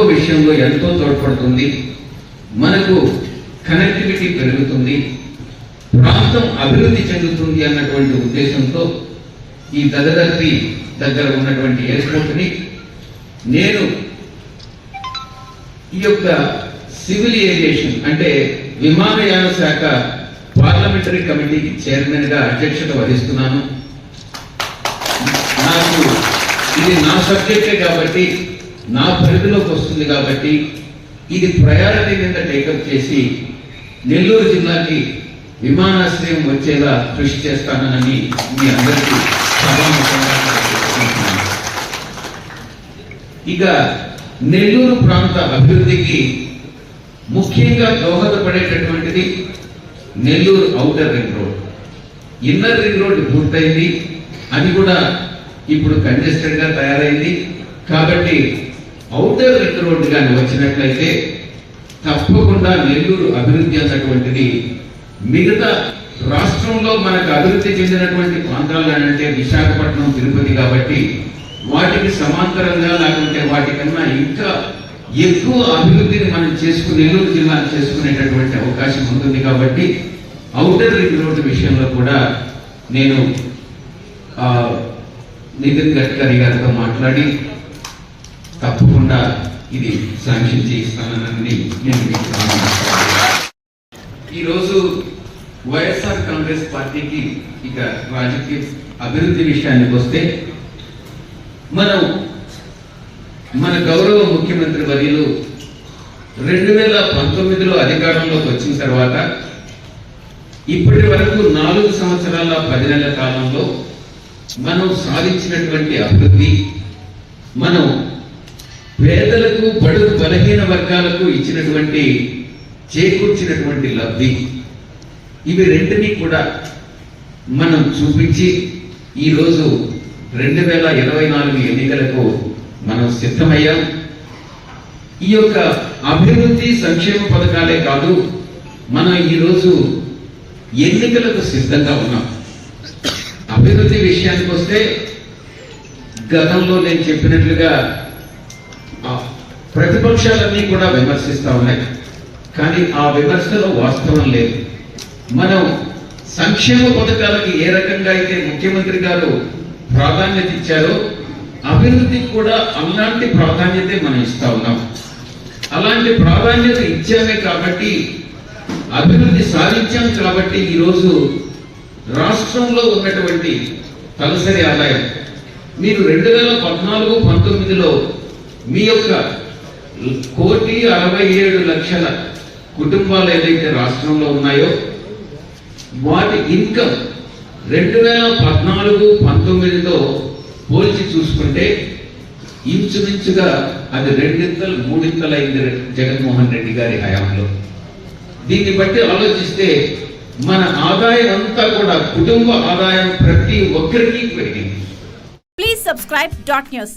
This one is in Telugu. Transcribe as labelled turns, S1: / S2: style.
S1: నాలుగో విషయంలో ఎంతో తోడ్పడుతుంది. మనకు కనెక్టివిటీ పెరుగుతుంది. ప్రాంతం అభివృద్ధి చెందుతుంది అన్నటువంటి ఉద్దేశంతో ఈ దగదర్తి దగ్గర ఉన్నటువంటి ఎయిర్పోర్ట్ని నేను ఈ యొక్క సివిల్ ఏవియేషన్ అంటే విమానయాన శాఖ పార్లమెంటరీ కమిటీకి చైర్మన్గా అధ్యక్షత వహిస్తున్నాను. నాకు ఇది నా సబ్జెక్టే కాబట్టి నా పరిధిలోకి వస్తుంది కాబట్టి ఇది ప్రయారిటీ కింద టేకప్ చేసి నెల్లూరు జిల్లాకి విమానాశ్రయం వచ్చేలా కృషి చేస్తానని మీ అందరికీ సభాముఖంగా ఇక నెల్లూరు ప్రాంత అభివృద్ధికి ముఖ్యంగా దోహదపడేటటువంటిది Nellore outer ring road. Inner ring road పూర్తయింది. అది కూడా ఇప్పుడు కంజెస్టెడ్గా తయారైంది. కాబట్టి ఔటర్ రింగ్ రోడ్ కానీ వచ్చినట్లయితే తప్పకుండా నెల్లూరు అభివృద్ధి అన్నటువంటిది మిగతా రాష్ట్రంలో మనకు అభివృద్ధి చెందినటువంటి ప్రాంతాలు అంటే విశాఖపట్నం తిరుపతి కాబట్టి వాటికి సమాంతరంగా లేకుంటే వాటికన్నా ఇంకా ఎక్కువ అభివృద్ధిని మనం చేసుకుని నెల్లూరు జిల్లాను చేసుకునేటటువంటి అవకాశం ఉంటుంది కాబట్టి ఔటర్ రింగ్ రోడ్డు విషయంలో కూడా నేను నితిన్ గడ్కరీ గారితో మాట్లాడి తప్పకుండా ఇది శాంక్షన్ చేయిస్తానని నేను మీకు ఈరోజు వైఎస్ఆర్ కాంగ్రెస్ పార్టీకి ఇక రాజకీయ అభివృద్ధి విషయానికి వస్తే మనం మన గౌరవ ముఖ్యమంత్రి వర్యులు రెండు వేల పంతొమ్మిదిలో అధికారంలోకి వచ్చిన తర్వాత ఇప్పటి వరకు నాలుగు సంవత్సరాల పది నెలల కాలంలో మనం సాధించినటువంటి అభివృద్ధి మనం బడు బలహీన వర్గాలకు ఇచ్చినటువంటి చేకూర్చినటువంటి లబ్ధి. ఇవి రెంటిని కూడా మనం చూపించి ఈరోజు రెండు వేల ఇరవై నాలుగు ఎన్నికలకు మనం సిద్ధమయ్యాం. ఈ యొక్క అభివృద్ధి సంక్షేమ పథకాలే కాదు మనం ఈరోజు ఎన్నికలకు సిద్ధంగా ఉన్నాం. అభివృద్ధి విషయానికి వస్తే గతంలో నేను చెప్పినట్లుగా ప్రతిపక్షాలన్నీ కూడా విమర్శిస్తూ ఉన్నాయి. కానీ ఆ విమర్శలో వాస్తవం లేదు. మనం సంక్షేమ పథకాలకి ఏ రకంగా అయితే ముఖ్యమంత్రి గారు ప్రాధాన్యత ఇచ్చారో అభివృద్ధికి కూడా అలాంటి ప్రాధాన్యతే మనం ఇస్తా ఉన్నాం. అలాంటి ప్రాధాన్యత ఇచ్చామే కాబట్టి అభివృద్ధి సాధించాం కాబట్టి ఈరోజు రాష్ట్రంలో ఉన్నటువంటి తలసరి ఆదాయం మీరు రెండు వేల పద్నాలుగు పంతొమ్మిదిలో మీ యొక్క కోటి అరవై ఏడు లక్షల కుటుంబాలు ఏదైతే రాష్ట్రంలో ఉన్నాయో వాటి ఇన్కమ్ రెండు వేల పద్నాలుగు పంతొమ్మిదితో పోల్చి చూసుకుంటే ఇంచుమించుగా అది రెండింతలు మూడింతలు అయింది జగన్మోహన్ రెడ్డి గారి హయాంలో. దీన్ని బట్టి ఆలోచిస్తే మన ఆదాయం అంతా కూడా కుటుంబ ఆదాయం ప్రతి ఒక్కరికి పెరిగింది.
S2: Please subscribe dot news